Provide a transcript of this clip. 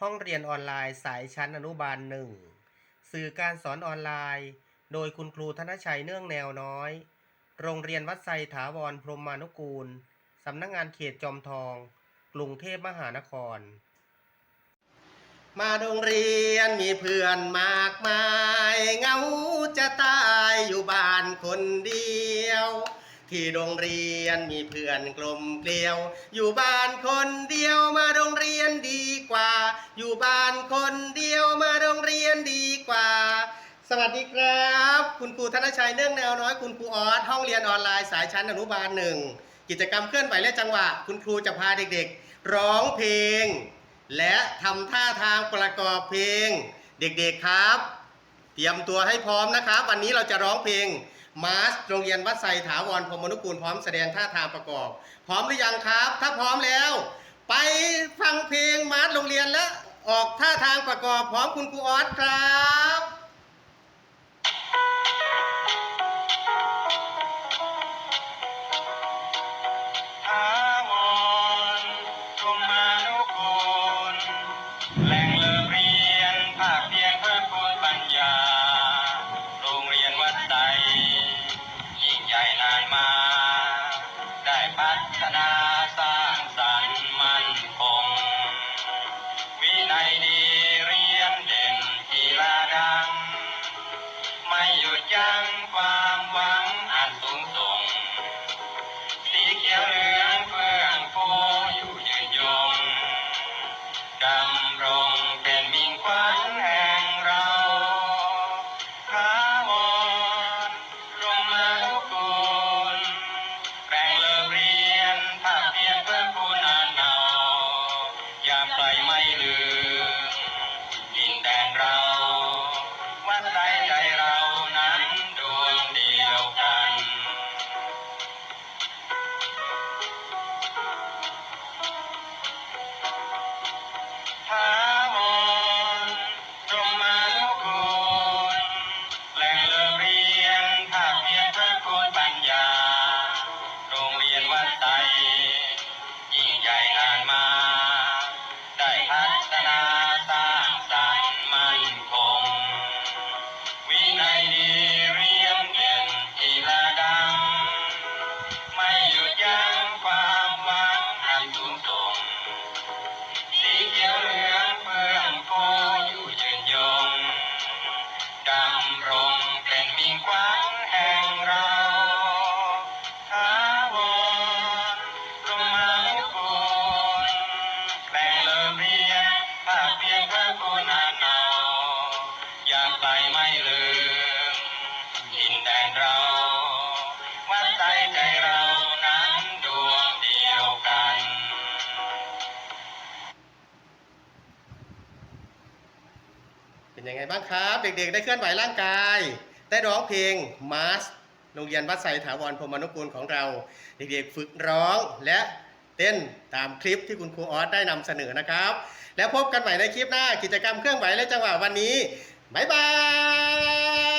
ห้องเรียนออนไลน์สายชั้นอนุบาลหนึ่งสื่อการสอนออนไลน์ โดยคุณครูธนชัยเนื่องแนวน้อย โรงเรียนวัดไซถาวรพรหมานุกูล สำนักงงานเขตจอมทอง กรุงเทพมหานคร มาโรงเรียนมีเพื่อนมากมาย เงาจะตายอยู่บ้านคนเดียว ที่โรงเรียนมีเพื่อนกลมเกลียว อยู่บ้านคนเดียวมาโรงเรียนดีกว่า อยู่บ้านคนเดียวมาโรงเรียนดีกว่า สวัสดีครับ คุณครูธนชัยเนื่องแนวน้อยคุณครูออสห้องเรียนออนไลน์สายชั้นอนุบาลหนึ่งกิจกรรมเคลื่อนไหวและจังหวะ คุณครูจะพาเด็กๆ ร้องเพลง และทำท่าทางประกอบเพลง เด็กๆครับ เตรียมตัวให้พร้อมนะครับ วันนี้เราจะร้องเพลง มาสโรงเรียนวัดไซถาวรพรมนุกูลพร้อมแสดงท่าทางประกอบ พร้อมหรือยังครับ ถ้าพร้อมแล้ว ไปฟังเพลงมาสโรงเรียนและออกท่าทางประกอบพร้อมคุณครูออสครับ ยังความหวัง ไปไม่ลืมดินแดนเราวัดใจใจเรานั้นดวงเดียวกัน เป็นยังไงบ้างครับ เด็กๆ ได้เคลื่อนไหวร่างกาย ได้ร้องเพลงมาสโรงเรียนวัดไซถาวรพรหมนุกูลของเรา เด็กๆ ฝึกร้องและเต้นตามคลิปที่คุณครูออสได้นำเสนอนะครับ แล้วพบกันใหม่ในคลิปหน้ากิจกรรมเครื่องไหวและจังหวะวันนี้ บ๊ายบาย